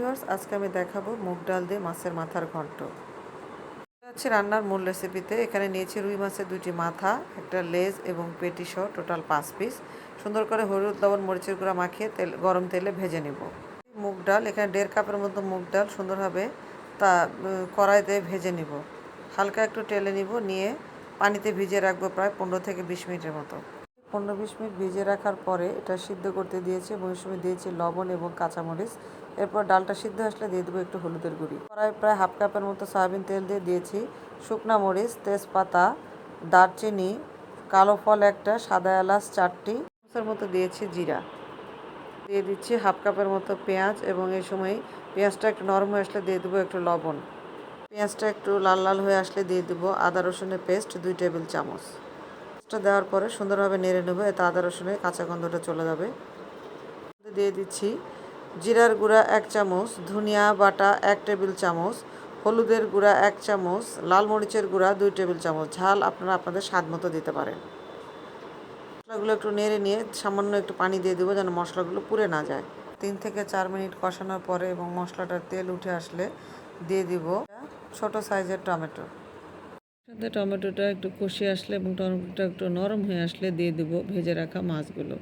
Viewers, আজকে আমি দেখাবো মুগ ডাল দিয়ে মাছের মাথার ঘন্ট। হচ্ছে রান্নার মূল রেসিপিতে। এখানে নিয়েছি রুই মাছের দুটি মাথা, একটা লেজ এবং পেটি সহ টোটাল পাঁচ পিস। সুন্দর করে হলুদ, লবণ, মরিচের গুঁড়া মাখিয়ে তেল গরম তেলে ভেজে নেব। মুগ ডাল, এখানে দেড় কাপের মতো মুগ ডাল সুন্দরভাবে তা কড়াইতে ভেজে নিব। হালকা একটু টেলে নিব, নিয়ে পানিতে ভিজিয়ে রাখব প্রায় পনেরো থেকে বিশ মিনিটের মতো। পনেরো বিশ মিনিট ভিজিয়ে রাখার পরে এটা সিদ্ধ করতে দিয়েছি এবং সময় দিয়েছি লবণ এবং কাঁচামরিচ। এরপর ডালটা সিদ্ধ আসলে দিয়ে দেবো একটু হলুদের গুঁড়ি। কড়াই প্রায় হাফ কাপের মতো সয়াবিন তেল দিয়ে দিয়েছি। শুকনা মরিচ, তেজপাতা, দারচিনি, কালো ফল একটা, সাদা এলাচ চারটি, চামচের মতো দিয়েছি জিরা। দিয়ে দিচ্ছি হাফ কাপের মতো পেঁয়াজ এবং এই সময় পেঁয়াজটা একটু নরম হয়ে আসলে দিয়ে দেবো একটু লবণ। পেঁয়াজটা একটু লাল লাল হয়ে আসলে দিয়ে দেবো আদা রসুনের পেস্ট, দুই টেবিল চামচ। পেস্টটা দেওয়ার পরে সুন্দরভাবে নেড়ে নেব, এতে আদা রসুনের কাঁচা গন্ধটা চলে যাবে। দিয়ে দিচ্ছি জিরার গুঁড়া এক চামচ, ধনিয়া বাটা এক টেবিল চামচ, হলুদের গুঁড়া এক চামচ, লাল মরিচের গুঁড়া দুই টেবিল চামচ, ঝাল আপনারা আপনাদের স্বাদ মতো দিতে পারেন। মশলাগুলো একটু নেড়ে নিয়ে সামান্য একটু পানি দিয়ে দেবো যেন মশলাগুলো পুড়ে না যায়। তিন থেকে চার মিনিট কষানোর পরে এবং মশলাটার তেল উঠে আসলে দিয়ে দিব ছোট সাইজের টমেটো। সাথে টমেটোটা একটু কষে আসলে এবং টমেটোটা একটু নরম হয়ে আসলে দিয়ে দেবো ভেজে রাখা মাছগুলো।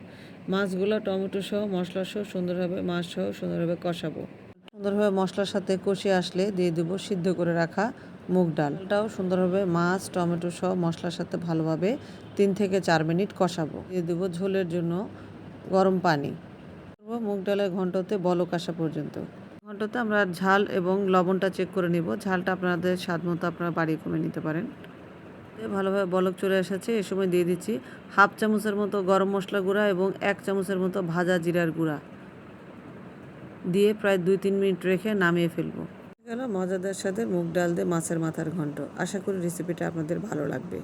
মাছগুলো টমেটো সহ, মশলা সহ সুন্দরভাবে মাছ সহ সুন্দরভাবে কষাবো। সুন্দরভাবে মশলার সাথে কষে আসলে দিয়ে দেবো সিদ্ধ করে রাখা মুগ ডাল। ডালটাও সুন্দরভাবে মাছ, টমেটো সহ মশলার সাথে ভালোভাবে তিন থেকে চার মিনিট কষাবো। দিয়ে দেবো ঝোলের জন্য গরম পানি। মুগ ডালের ঘন্টতে বলক আসা পর্যন্ত। ঘন্টতে আমরা ঝাল এবং লবণটা চেক করে নিব। ঝালটা আপনাদের স্বাদ মতো আপনারা বাড়িয়ে কমে নিতে পারেন। ভালোভাবে বলক চলে এসেছে। এ সময় দিয়ে দিচ্ছি হাফ চামচের মতো গরম মশলা গুঁড়া এবং এক চামচের মতো ভাজা জিরার গুঁড়া। দিয়ে প্রায় দুই তিন মিনিট রেখে নামিয়ে ফেলব। গেল মজাদার সাথে মুগ ডাল দিয়ে মাছের মাথার ঘন্ট। আশা করি রেসিপিটা আপনাদের ভালো লাগবে।